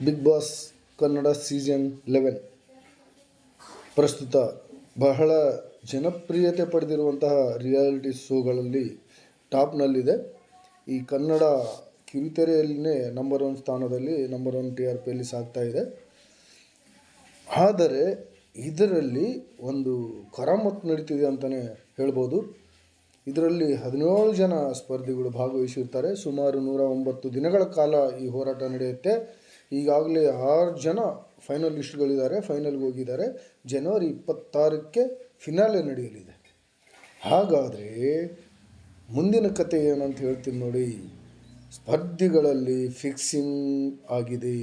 Bigg Boss Kannada season eleven. ಪ್ರಸ್ತುತ ಬಹಳ ಜನಪ್ರಿಯತೆ ಪಡೆದಿರುವಂತಹ ರಿಯಾಲಿಟಿ ಶೋಗಳಲ್ಲಿ ಟಾಪ್ನಲ್ಲಿದೆ. ಈ ಕನ್ನಡ ಕಿರುತೆರೆಯಲ್ಲಿನೇ ನಂಬರ್ ಒನ್ ಸ್ಥಾನದಲ್ಲಿ ನಂಬರ್ ಒನ್ ಟಿ ಆರ್ ಪಿಯಲ್ಲಿ ಸಾಗ್ತಾ ಇದೆ. ಆದರೆ ಇದರಲ್ಲಿ ಒಂದು ಕರಾಮತ್ತು ನಡೀತಿದೆ ಅಂತಲೇ ಹೇಳ್ಬೋದು. ಇದರಲ್ಲಿ ಹದಿನೇಳು ಜನ ಸ್ಪರ್ಧಿಗಳು ಭಾಗವಹಿಸಿರ್ತಾರೆ. ಸುಮಾರು ನೂರ ಒಂಬತ್ತು ದಿನಗಳ ಕಾಲ ಈ ಹೋರಾಟ ನಡೆಯುತ್ತೆ. ಈಗಾಗಲೇ ಆರು ಜನ ಫೈನಲಿಸ್ಟ್ಗಳಿದ್ದಾರೆ ಫೈನಲ್ಗೆ ಹೋಗಿದ್ದಾರೆ. ಜನವರಿ ಇಪ್ಪತ್ತಾರಕ್ಕೆ ಫಿನಾಲೆ ನಡೆಯಲಿದೆ. ಹಾಗಾದರೆ ಮುಂದಿನ ಕತೆ ಏನಂತ ಹೇಳ್ತೀನಿ ನೋಡಿ. ಸ್ಪರ್ಧಿಗಳಲ್ಲಿ ಫಿಕ್ಸಿಂಗ್ ಆಗಿದೆ.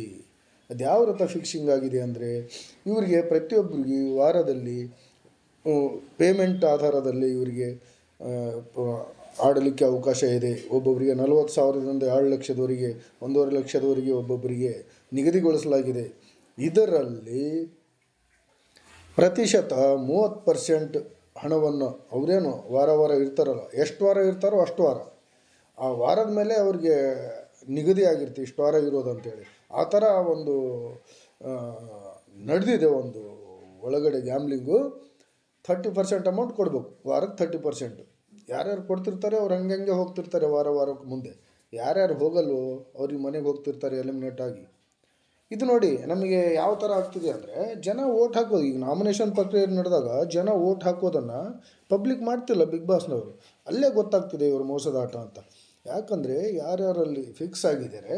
ಅದು ಯಾವ ರೀತಿ ಫಿಕ್ಸಿಂಗ್ ಆಗಿದೆ ಅಂದರೆ, ಇವರಿಗೆ ಪ್ರತಿಯೊಬ್ಬರಿಗೆ ವಾರದಲ್ಲಿ ಪೇಮೆಂಟ್ ಆಧಾರದಲ್ಲಿ ಇವರಿಗೆ ಆಡಲಿಕ್ಕೆ ಅವಕಾಶ ಇದೆ. ಒಬ್ಬೊಬ್ಬರಿಗೆ ನಲವತ್ತು ಸಾವಿರದಿಂದ ಏಳು ಲಕ್ಷದವರೆಗೆ, ಒಂದೂವರೆ ಲಕ್ಷದವರೆಗೆ ಒಬ್ಬೊಬ್ಬರಿಗೆ ನಿಗದಿಗೊಳಿಸಲಾಗಿದೆ. ಇದರಲ್ಲಿ ಪ್ರತಿಶತ ಮೂವತ್ತು ಪರ್ಸೆಂಟ್ ಹಣವನ್ನು ಅವರೇನು ವಾರ ವಾರ ಇರ್ತಾರಲ್ಲ, ಎಷ್ಟು ವಾರ ಇರ್ತಾರೋ ಅಷ್ಟು ವಾರ. ಆ ವಾರದ ಮೇಲೆ ಅವ್ರಿಗೆ ನಿಗದಿ ಆಗಿರ್ತಿ ಇಷ್ಟು ವಾರ ಇರೋದು ಅಂತೇಳಿ. ಆ ಥರ ಒಂದು ನಡೆದಿದೆ ಒಂದು ಒಳಗಡೆ ಗ್ಯಾಮ್ಲಿಂಗು ಥರ್ಟಿ ಪರ್ಸೆಂಟ್ ಅಮೌಂಟ್ ಕೊಡಬೇಕು, ವಾರಕ್ಕೆ ಥರ್ಟಿ ಪರ್ಸೆಂಟು ಯಾರ್ಯಾರು ಕೊಡ್ತಿರ್ತಾರೆ ಅವ್ರು ಹಂಗಂಗೆ ಹಂಗೆ ಹೋಗ್ತಿರ್ತಾರೆ ವಾರ ವಾರಕ್ಕೆ ಮುಂದೆ. ಯಾರ್ಯಾರು ಹೋಗಲ್ವೋ ಅವ್ರಿಗೆ ಮನೆಗೆ ಹೋಗ್ತಿರ್ತಾರೆ ಎಲಿಮಿನೇಟ್ ಆಗಿ. ಇದು ನೋಡಿ, ನಮಗೆ ಯಾವ ಥರ ಆಗ್ತಿದೆ ಅಂದರೆ, ಜನ ಓಟ್ ಹಾಕೋದು ಈಗ ನಾಮಿನೇಷನ್ ಪ್ರಕ್ರಿಯೆ ನಡೆದಾಗ ಜನ ಓಟ್ ಹಾಕೋದನ್ನು ಪಬ್ಲಿಕ್ ಮಾಡ್ತಿಲ್ಲ ಬಿಗ್ ಬಾಸ್ನವರು ಅಲ್ಲೇ ಗೊತ್ತಾಗ್ತಿದೆ ಇವರು ಮೋಸದ ಆಟ ಅಂತ. ಯಾಕಂದರೆ ಯಾರ್ಯಾರಲ್ಲಿ ಫಿಕ್ಸ್ ಆಗಿದ್ದಾರೆ,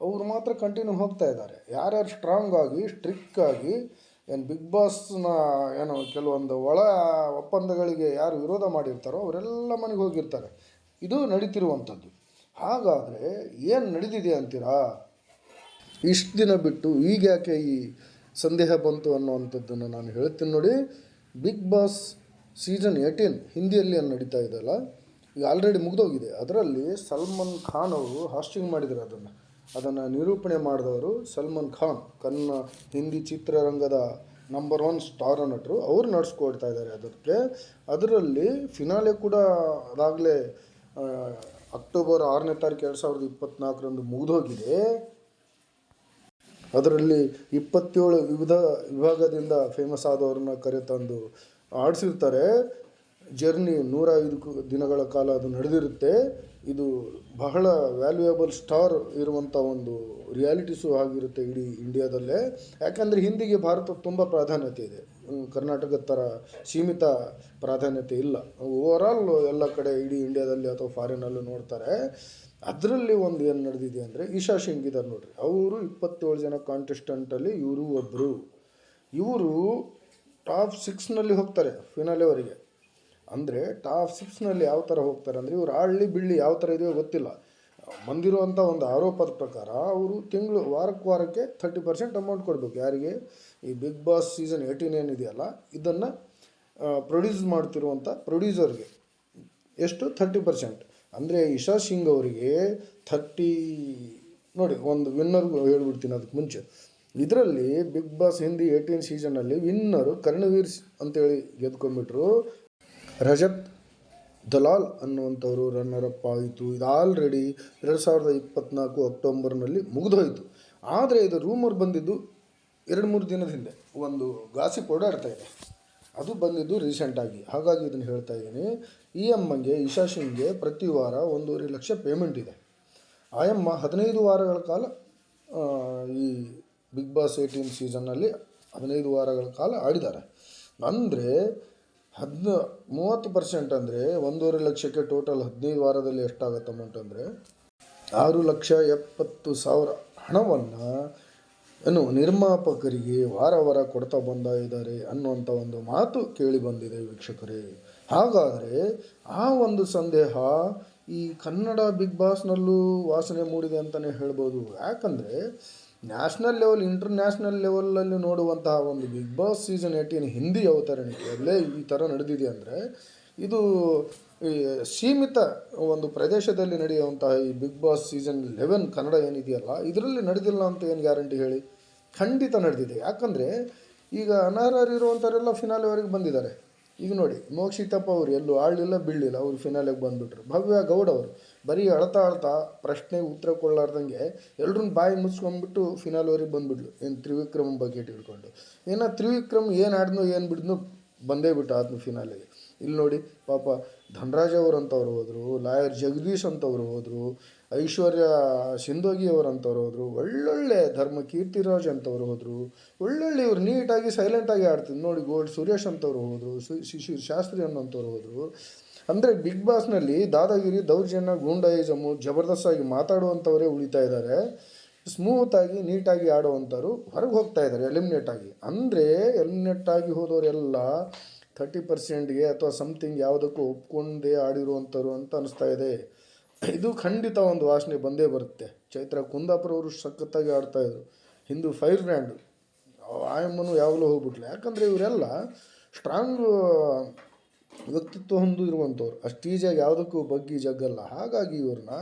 ಅವರು ಮಾತ್ರ ಕಂಟಿನ್ಯೂ ಹೋಗ್ತಾ ಇದ್ದಾರೆ. ಯಾರ್ಯಾರು ಸ್ಟ್ರಾಂಗ್ ಆಗಿ ಸ್ಟ್ರಿಕ್ ಆಗಿ ಏನು ಬಿಗ್ ಬಾಸ್ನ ಏನು ಕೆಲವೊಂದು ಒಳ ಒಪ್ಪಂದಗಳಿಗೆ ಯಾರು ವಿರೋಧ ಮಾಡಿರ್ತಾರೋ ಅವರೆಲ್ಲ ಮನೆಗೆ ಹೋಗಿರ್ತಾರೆ. ಇದು ನಡೀತಿರುವಂಥದ್ದು. ಹಾಗಾದರೆ ಏನು ನಡೆದಿದೆ ಅಂತೀರಾ? ಇಷ್ಟು ದಿನ ಬಿಟ್ಟು ಈಗ ಯಾಕೆ ಈ ಸಂದೇಹ ಬಂತು ಅನ್ನುವಂಥದ್ದನ್ನು ನಾನು ಹೇಳ್ತೀನಿ ನೋಡಿ. ಬಿಗ್ ಬಾಸ್ ಸೀಸನ್ ಏಯ್ಟೀನ್ ಹಿಂದಿಯಲ್ಲಿ ಏನು ನಡೀತಾ ಇದೆಯಲ್ಲ ಈಗ ಆಲ್ರೆಡಿ ಮುಗಿದೋಗಿದೆ. ಅದರಲ್ಲಿ ಸಲ್ಮಾನ್ ಖಾನ್ ಅವರು ಹಾಸ್ಟಿಂಗ್ ಮಾಡಿದರು ಅದನ್ನು. ಅದನ್ನು ನಿರೂಪಣೆ ಮಾಡಿದವರು ಸಲ್ಮಾನ್ ಖಾನ್, ಕನ್ನ ಹಿಂದಿ ಚಿತ್ರರಂಗದ ನಂಬರ್ ಒನ್ ಸ್ಟಾರ್ ನಟರು. ಅವರು ನಡೆಸ್ಕೊಡ್ತಾ ಇದ್ದಾರೆ ಅದಕ್ಕೆ. ಅದರಲ್ಲಿ ಫಿನಾಲೆ ಕೂಡ ಅದಾಗಲೇ ಅಕ್ಟೋಬರ್ ಆರನೇ ತಾರೀಕು ಎರಡು ಸಾವಿರದ ಇಪ್ಪತ್ತ್ನಾಲ್ಕರಂದು ಮುಗಿದೋಗಿದೆ. ಅದರಲ್ಲಿ ಇಪ್ಪತ್ತೇಳು ವಿವಿಧ ವಿಭಾಗದಿಂದ ಫೇಮಸ್ ಆದವ್ರನ್ನ ಕರೆತಂದು ಆಡಿಸಿರ್ತಾರೆ. ಜರ್ನಿ ನೂರ ಐದು ದಿನಗಳ ಕಾಲ ಅದು ನಡೆದಿರುತ್ತೆ. ಇದು ಬಹಳ ವ್ಯಾಲ್ಯೂಯಬಲ್ ಸ್ಟಾರ್ ಇರುವಂಥ ಒಂದು ರಿಯಾಲಿಟಿ ಶೋ ಆಗಿರುತ್ತೆ ಇಡೀ ಇಂಡಿಯಾದಲ್ಲೇ ಯಾಕಂದರೆ ಹಿಂದಿಗೆ ಭಾರತ ತುಂಬ ಪ್ರಾಧಾನ್ಯತೆ ಇದೆ. ಕರ್ನಾಟಕದ ಥರ ಸೀಮಿತ ಪ್ರಾಧಾನ್ಯತೆ ಇಲ್ಲ. ಓವರಾಲ್ ಎಲ್ಲ ಕಡೆ ಇಡೀ ಇಂಡಿಯಾದಲ್ಲಿ ಅಥವಾ ಫಾರಿನಲ್ಲೂ ನೋಡ್ತಾರೆ. ಅದರಲ್ಲಿ ಒಂದು ಏನು ನಡೆದಿದೆ ಅಂದರೆ ಈಶಾ ಸಿಂಗ್ ಇದ್ದಾರೆ ನೋಡ್ರಿ. ಅವರು ಇಪ್ಪತ್ತೇಳು ಜನ ಕಾಂಟೆಸ್ಟೆಂಟಲ್ಲಿ ಇವರು ಒಬ್ಬರು ಇವರು ಟಾಪ್ ಸಿಕ್ಸ್ನಲ್ಲಿ ಹೋಗ್ತಾರೆ ಫಿನಾಲೆವರೆಗೆ ಅಂದರೆ ಟಾಪ್ ಸಿಕ್ಸ್ನಲ್ಲಿ ಯಾವ ಥರ ಹೋಗ್ತಾರೆ ಅಂದರೆ ಇವರು ಆಳ್ಳಿ ಬಿಳ್ಳಿ ಯಾವ ಥರ ಇದೆಯೋ ಗೊತ್ತಿಲ್ಲ. ಬಂದಿರುವಂಥ ಒಂದು ಆರೋಪದ ಪ್ರಕಾರ ಅವರು ತಿಂಗಳು, ವಾರಕ್ಕೆ ವಾರಕ್ಕೆ ತರ್ಟಿ ಪರ್ಸೆಂಟ್ ಅಮೌಂಟ್ ಕೊಡಬೇಕು. ಯಾರಿಗೆ? ಈ ಬಿಗ್ ಬಾಸ್ ಸೀಸನ್ ಏಯ್ಟೀನ್ ಏನಿದೆಯಲ್ಲ, ಇದನ್ನು ಪ್ರೊಡ್ಯೂಸ್ ಮಾಡ್ತಿರುವಂಥ ಪ್ರೊಡ್ಯೂಸರ್ಗೆ ಎಷ್ಟು? ಥರ್ಟಿ ಪರ್ಸೆಂಟ್ ಅಂದರೆ ಇಶಾ ಸಿಂಗ್ ಅವರಿಗೆ ಥರ್ಟಿ ನೋಡಿ, ಒಂದು ವಿನ್ನರ್ಗೂ ಹೇಳ್ಬಿಡ್ತೀನಿ ಅದಕ್ಕೆ ಮುಂಚೆ. ಇದರಲ್ಲಿ ಬಿಗ್ ಬಾಸ್ ಹಿಂದಿ ಏಯ್ಟೀನ್ ಸೀಸನಲ್ಲಿ ವಿನ್ನರು ಕರ್ಣವೀರ್ ಅಂತೇಳಿ ಗೆದ್ಕೊಂಡ್ಬಿಟ್ರು. ರಜತ್ ದಲಾಲ್ ಅನ್ನುವಂಥವರು ರನ್ನರ್ ಅಪ್ ಆಯಿತು. ಇದು ಆಲ್ರೆಡಿ ಎರಡು ಸಾವಿರದ ಇಪ್ಪತ್ತ್ನಾಲ್ಕು ಅಕ್ಟೋಬರ್ನಲ್ಲಿ ಮುಗಿದೋಯಿತು. ಆದರೆ ಇದು ರೂಮರ್ ಬಂದಿದ್ದು ಎರಡು ಮೂರು ದಿನದ ಹಿಂದೆ. ಒಂದು ಗಾಸಿಪ್ ಓಡಾಡ್ತಾ ಇದೆ. ಅದು ಬಂದಿದ್ದು ರೀಸೆಂಟಾಗಿ ಹಾಗಾಗಿ ಇದನ್ನು ಹೇಳ್ತಾ ಇದ್ದೀನಿ. ಇ ಎಮ್ಮಗೆ ಇಶಾ ಸಿಂಗ್ಗೆ ಪ್ರತಿ ವಾರ ಒಂದೂವರೆ ಲಕ್ಷ ಪೇಮೆಂಟ್ ಇದೆ. ಆಯಮ್ಮ ಹದಿನೈದು ವಾರಗಳ ಕಾಲ ಈ ಬಿಗ್ ಬಾಸ್ ಏಯ್ಟೀನ್ ಸೀಸನ್ನಲ್ಲಿ ಹದಿನೈದು ವಾರಗಳ ಕಾಲ ಆಡಿದ್ದಾರೆ. ಅಂದರೆ ಹದಿನ, ಮೂವತ್ತು ಪರ್ಸೆಂಟ್ ಅಂದರೆ ಒಂದೂವರೆ ಲಕ್ಷಕ್ಕೆ ಟೋಟಲ್ ಹದಿನೈದು ವಾರದಲ್ಲಿ ಎಷ್ಟಾಗತ್ತೆ ಅಮೌಂಟ್ ಅಂದರೆ ಆರು ಲಕ್ಷ ಎಪ್ಪತ್ತು ಸಾವಿರ ಹಣವನ್ನು ಏನು ನಿರ್ಮಾಪಕರಿಗೆ ವಾರ ವಾರ ಕೊಡ್ತಾ ಬಂದ ಇದ್ದಾರೆ ಅನ್ನುವಂಥ ಒಂದು ಮಾತು ಕೇಳಿ ಬಂದಿದೆ ವೀಕ್ಷಕರೇ. ಹಾಗಾದರೆ ಆ ಒಂದು ಸಂದೇಹ ಈ ಕನ್ನಡ ಬಿಗ್ ಬಾಸ್ನಲ್ಲೂ ವಾಸನೆ ಮೂಡಿದೆ ಅಂತಲೇ ಹೇಳ್ಬೋದು. ಯಾಕಂದರೆ ನ್ಯಾಷನಲ್ ಲೆವೆಲ್, ಇಂಟರ್ನ್ಯಾಷನಲ್ ಲೆವೆಲಲ್ಲಿ ನೋಡುವಂತಹ ಒಂದು Bigg Boss season eighteen Hindi ಅವತರಣಿಕೆಯಲ್ಲೇ ಈ ಥರ ನಡೆದಿದೆ ಅಂದರೆ ಇದು ಸೀಮಿತ ಒಂದು ಪ್ರದೇಶದಲ್ಲಿ ನಡೆಯುವಂತಹ ಈ Bigg Boss season eleven Kannada ಏನಿದೆಯಲ್ಲ, ಇದರಲ್ಲಿ ನಡೆದಿಲ್ಲ ಅಂತ ಏನು ಗ್ಯಾರಂಟಿ ಹೇಳಿ? ಖಂಡಿತ ನಡೆದಿದೆ. ಯಾಕಂದರೆ ಈಗ ಅನರ್ಹರಿರುವಂಥವರೆಲ್ಲ ಫಿನಾಲೆವರೆಗೆ ಬಂದಿದ್ದಾರೆ. ಈಗ ನೋಡಿ, ಮೋಕ್ಷಿತಪ್ಪ ಅವರು ಎಲ್ಲೂ ಆಳಲಿಲ್ಲ ಬೀಳಲಿಲ್ಲ, ಅವರು ಫಿನಾಲೆಗೆ ಬಂದುಬಿಟ್ರು. ಭವ್ಯ ಗೌಡ್ ಅವರು. ಬರೀ ಅಳ್ತಾ ಅಳ್ತಾ ಪ್ರಶ್ನೆಗೆ ಉತ್ತರ ಕೊಡಲಾರ್ದಂಗೆ ಎಲ್ರನ್ನ ಬಾಯಿ ಮುಚ್ಕೊಂಡ್ಬಿಟ್ಟು ಫಿನಾಲ್ವರೆಗೆ ಬಂದುಬಿಟ್ಲು. ಏನು ತ್ರಿವಿಕ್ರಮ್ ಬಗ್ಗೆ ಇಟ್ಕೊಂಡು ಏನೋ ತ್ರಿವಿಕ್ರಮ್ ಏನು ಆಡಿದ್ನೋ ಏನು ಬಿಡಿದ್ನೋ ಬಂದೇ ಬಿಟ್ಟು ಆದ್ನು ಫಿನಾಲಿಗೆ ಇಲ್ಲಿ ನೋಡಿ, ಪಾಪ ಧನರಾಜ್ ಅಂತವ್ರು ಹೋದರು, ಲಾಯರ್ ಜಗದೀಶ್ ಅಂತವ್ರು ಹೋದರು, ಐಶ್ವರ್ಯ ಸಿಂಧೋಗಿ ಅಂತವ್ರು ಹೋದರು, ಒಳ್ಳೊಳ್ಳೆ ಧರ್ಮ ಕೀರ್ತಿರಾಜ್ ಅಂತವ್ರು ಹೋದರು, ಒಳ್ಳೊಳ್ಳೆ ಇವ್ರು ನೀಟಾಗಿ ಸೈಲೆಂಟಾಗಿ ಆಡ್ತಿದ್ರು. ನೋಡಿ ಗೋಲ್ಡ್ ಸುರೇಶ್ ಅಂತವ್ರು ಹೋದರು ಶಿಶಿರ್ ಶಾಸ್ತ್ರಿ ಅನ್ನೋಂಥವ್ರು ಹೋದರು. ಅಂದರೆ ಬಿಗ್ ಬಾಸ್ನಲ್ಲಿ ದಾದಾಗಿರಿ, ದೌರ್ಜನ್ಯ ಗೂಂಡಾಯಿಸಮು ಜಬರ್ದಸ್ತಾಗಿ ಮಾತಾಡುವಂಥವರೇ ಉಳಿತಾ ಇದ್ದಾರೆ. ಸ್ಮೂತಾಗಿ ನೀಟಾಗಿ ಆಡುವಂಥವ್ರು ಹೊರಗೆ ಹೋಗ್ತಾ ಇದ್ದಾರೆ ಎಲಿಮಿನೇಟ್ ಆಗಿ. ಅಂದರೆ ಎಲಿಮಿನೇಟ್ ಆಗಿ ಹೋದವರೆಲ್ಲ ಥರ್ಟಿ ಪರ್ಸೆಂಟ್ಗೆ ಅಥವಾ ಸಮಥಿಂಗ್ ಯಾವುದಕ್ಕೂ ಒಪ್ಕೊಂಡೇ ಆಡಿರುವಂಥವ್ರು ಅಂತ ಅನಿಸ್ತಾ ಇದೆ. ಇದು ಖಂಡಿತ ಒಂದು ವಾಸನೆ ಬಂದೇ ಬರುತ್ತೆ. ಚೈತ್ರ ಕುಂದಾಪುರ ಅವರು ಸಖತ್ತಾಗಿ ಆಡ್ತಾಯಿದ್ರು ಹಿಂದೂ ಫೈರ್ ಬ್ರ್ಯಾಂಡು ಆಯಮ್ಮನು ಯಾವಾಗಲೂ ಹೋಗ್ಬಿಟ್ಲು. ಯಾಕಂದರೆ ಇವರೆಲ್ಲ ಸ್ಟ್ರಾಂಗ್ ವ್ಯಕ್ತಿತ್ವ ಹೊಂದಿರುವಂಥವ್ರು ಅಷ್ಟು ಈಸಿಯಾಗಿ ಯಾವುದಕ್ಕೂ ಬಗ್ಗಿ ಜಗ್ಗಲ್ಲ. ಹಾಗಾಗಿ ಇವ್ರನ್ನ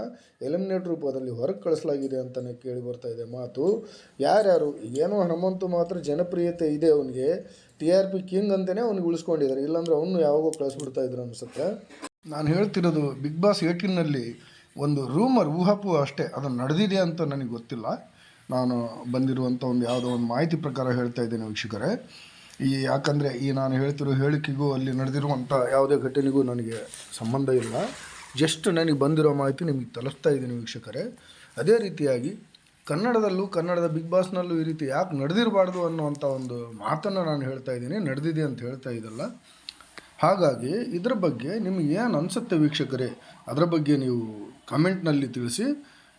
ಎಲಿಮಿನೇಟ್ ರೂಪದಲ್ಲಿ ಹೊರಗೆ ಕಳಿಸಲಾಗಿದೆ ಅಂತಲೇ ಕೇಳಿ ಬರ್ತಾ ಇದೆ ಮಾತು. ಯಾರ್ಯಾರು ಏನೋ ಹನುಮಂತು ಮಾತ್ರ ಜನಪ್ರಿಯತೆ ಇದೆ ಅವನಿಗೆ. ಟಿ ಆರ್ ಪಿ ಕಿಂಗ್ ಅಂತಲೇ ಅವ್ನಿಗೆ ಉಳಿಸ್ಕೊಂಡಿದ್ದಾರೆ. ಇಲ್ಲಾಂದ್ರೆ ಅವನು ಯಾವಾಗೋ ಕಳಿಸ್ಬಿಡ್ತಾ ಇದ್ರು ಅನಿಸುತ್ತೆ. ನಾನು ಹೇಳ್ತಿರೋದು ಬಿಗ್ ಬಾಸ್ ಏಟಿನಲ್ಲಿ ಒಂದು ರೂಮರ್ ಊಹಾಪು ಅಷ್ಟೇ. ಅದು ನಡೆದಿದೆ ಅಂತ ನನಗೆ ಗೊತ್ತಿಲ್ಲ. ನಾನು ಬಂದಿರುವಂಥ ಒಂದು ಯಾವುದೋ ಒಂದು ಮಾಹಿತಿ ಪ್ರಕಾರ ಹೇಳ್ತಾ ಇದ್ದೇನೆ ವೀಕ್ಷಕರೇ. ಈ ಯಾಕಂದರೆ ಈ ನಾನು ಹೇಳ್ತಿರೋ ಹೇಳಿಕೆಗೂ ಅಲ್ಲಿ ನಡೆದಿರುವಂಥ ಯಾವುದೇ ಘಟನೆಗೂ ನನಗೆ ಸಂಬಂಧ ಇಲ್ಲ. ಜಸ್ಟ್ ನನಗೆ ಬಂದಿರೋ ಮಾಹಿತಿ ನಿಮಗೆ ತಲುಪ್ತಾ ಇದ್ದೀನಿ ವೀಕ್ಷಕರೇ. ಅದೇ ರೀತಿಯಾಗಿ ಕನ್ನಡದಲ್ಲೂ, ಕನ್ನಡದ ಬಿಗ್ ಬಾಸ್ನಲ್ಲೂ ಈ ರೀತಿ ಯಾಕೆ ನಡೆದಿರಬಾರ್ದು ಅನ್ನುವಂಥ ಒಂದು ಮಾತನ್ನು ನಾನು ಹೇಳ್ತಾ ಇದ್ದೀನಿ, ನಡೆದಿದೆ ಅಂತ ಹೇಳ್ತಾ ಇದ್ದಲ್ಲ ಹಾಗಾಗಿ ಇದರ ಬಗ್ಗೆ ನಿಮಗೆ ಏನು ಅನಿಸುತ್ತೆ ವೀಕ್ಷಕರೇ? ಅದರ ಬಗ್ಗೆ ನೀವು ಕಮೆಂಟ್ನಲ್ಲಿ ತಿಳಿಸಿ.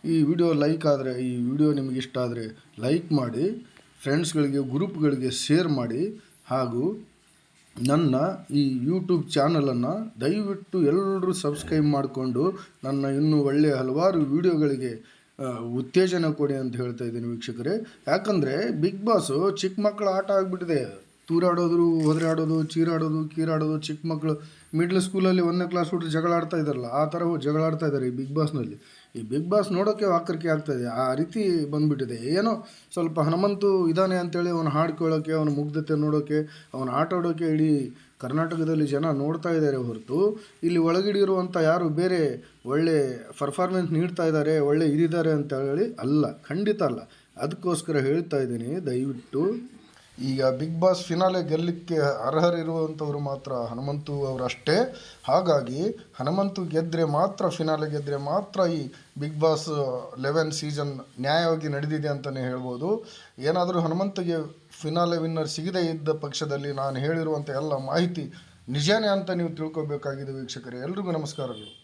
ಈ ವಿಡಿಯೋ ಲೈಕ್ ಆದರೆ, ಈ ವಿಡಿಯೋ ನಿಮಗೆ ಇಷ್ಟ ಆದರೆ ಲೈಕ್ ಮಾಡಿ ಫ್ರೆಂಡ್ಸ್ಗಳಿಗೆ ಗ್ರೂಪ್ಗಳಿಗೆ ಶೇರ್ ಮಾಡಿ. ಹಾಗೂ ನನ್ನ ಈ ಯೂಟ್ಯೂಬ್ ಚಾನಲನ್ನು ದಯವಿಟ್ಟು ಎಲ್ಲರೂ ಸಬ್ಸ್ಕ್ರೈಬ್ ಮಾಡಿಕೊಂಡು ನನ್ನ ಇನ್ನೂ ಒಳ್ಳೆಯ ಹಲವಾರು ವಿಡಿಯೋಗಳಿಗೆ ಉತ್ತೇಜನ ಕೊಡಿ ಅಂತ ಹೇಳ್ತಾ ಇದ್ದೀನಿ ವೀಕ್ಷಕರೇ. ಯಾಕಂದರೆ ಬಿಗ್ ಬಾಸು ಚಿಕ್ಕ ಮಕ್ಕಳ ಆಟ ಆಗಿಬಿಟ್ಟಿದೆ. ತೂರಾಡೋದು, ಹೋದರಾಡೋದು, ಚೀರಾಡೋದು, ಕೀರಾಡೋದು ಚಿಕ್ಕ ಮಕ್ಕಳು. ಮಿಡ್ಲ್ ಸ್ಕೂಲಲ್ಲಿ ಒಂದನೇ ಕ್ಲಾಸ್ ಹುಡುಗರು ಜಗಳ ಆಡ್ತಾ ಇದ್ದಾರಲ್ಲ, ಆ ಥರ ಜಗಳ ಆಡ್ತಾ ಇದ್ದಾರೆ ಈ ಬಿಗ್ ಬಾಸ್ನಲ್ಲಿ ಈ ಬಿಗ್ ಬಾಸ್ ನೋಡೋಕ್ಕೆ ವಾಕರಿಕೆ ಆಗ್ತಾಯಿದೆ ಆ ರೀತಿ ಬಂದುಬಿಟ್ಟಿದೆ. ಏನೋ ಸ್ವಲ್ಪ ಹನುಮಂತು ಇದ್ದಾನೆ ಅಂತೇಳಿ ಅವನು ಹಾಡು ಕೇಳೋಕ್ಕೆ ಅವನ ಮುಗ್ಧತೆ ನೋಡೋಕ್ಕೆ ಅವನ ಆಟ ಆಡೋಕ್ಕೆ ಇಡೀ ಕರ್ನಾಟಕದಲ್ಲಿ ಜನ ನೋಡ್ತಾ ಇದ್ದಾರೆ ಹೊರತು. ಇಲ್ಲಿ ಒಳಗಿಡಿರುವಂಥ ಯಾರು ಬೇರೆ ಒಳ್ಳೆ ಪರ್ಫಾರ್ಮೆನ್ಸ್ ನೀಡ್ತಾ ಇದ್ದಾರೆ, ಒಳ್ಳೆ ಇದಿದ್ದಾರೆ ಅಂತ ಹೇಳಿ ಅಲ್ಲ, ಖಂಡಿತ ಅಲ್ಲ. ಅದಕ್ಕೋಸ್ಕರ ಹೇಳ್ತಾ ಇದ್ದೀನಿ, ದಯವಿಟ್ಟು ಈಗ ಬಿಗ್ ಬಾಸ್ ಫಿನಾಲೆ ಗೆಲ್ಲಕ್ಕೆ ಅರ್ಹರಿರುವಂಥವ್ರು ಮಾತ್ರ ಹನುಮಂತು ಅವರಷ್ಟೇ. ಹಾಗಾಗಿ ಹನುಮಂತು ಗೆದ್ದರೆ ಮಾತ್ರ ಫಿನಾಲೆ ಗೆದ್ದರೆ ಮಾತ್ರ ಈ ಬಿಗ್ ಬಾಸ್ ಲೆವೆನ್ ಸೀಸನ್ ನ್ಯಾಯವಾಗಿ ನಡೆದಿದೆ ಅಂತಲೇ ಹೇಳ್ಬೋದು. ಏನಾದರೂ ಹನುಮಂತಗೆ ಫಿನಾಲೆ ವಿನ್ನರ್ ಸಿಗದೇ ಇದ್ದ ಪಕ್ಷದಲ್ಲಿ ನಾನು ಹೇಳಿರುವಂಥ ಎಲ್ಲ ಮಾಹಿತಿ ನಿಜಾನೇ ಅಂತ ನೀವು ತಿಳ್ಕೊಬೇಕಾಗಿದೆ ವೀಕ್ಷಕರೇ. ಎಲ್ರಿಗೂ ನಮಸ್ಕಾರಗಳು.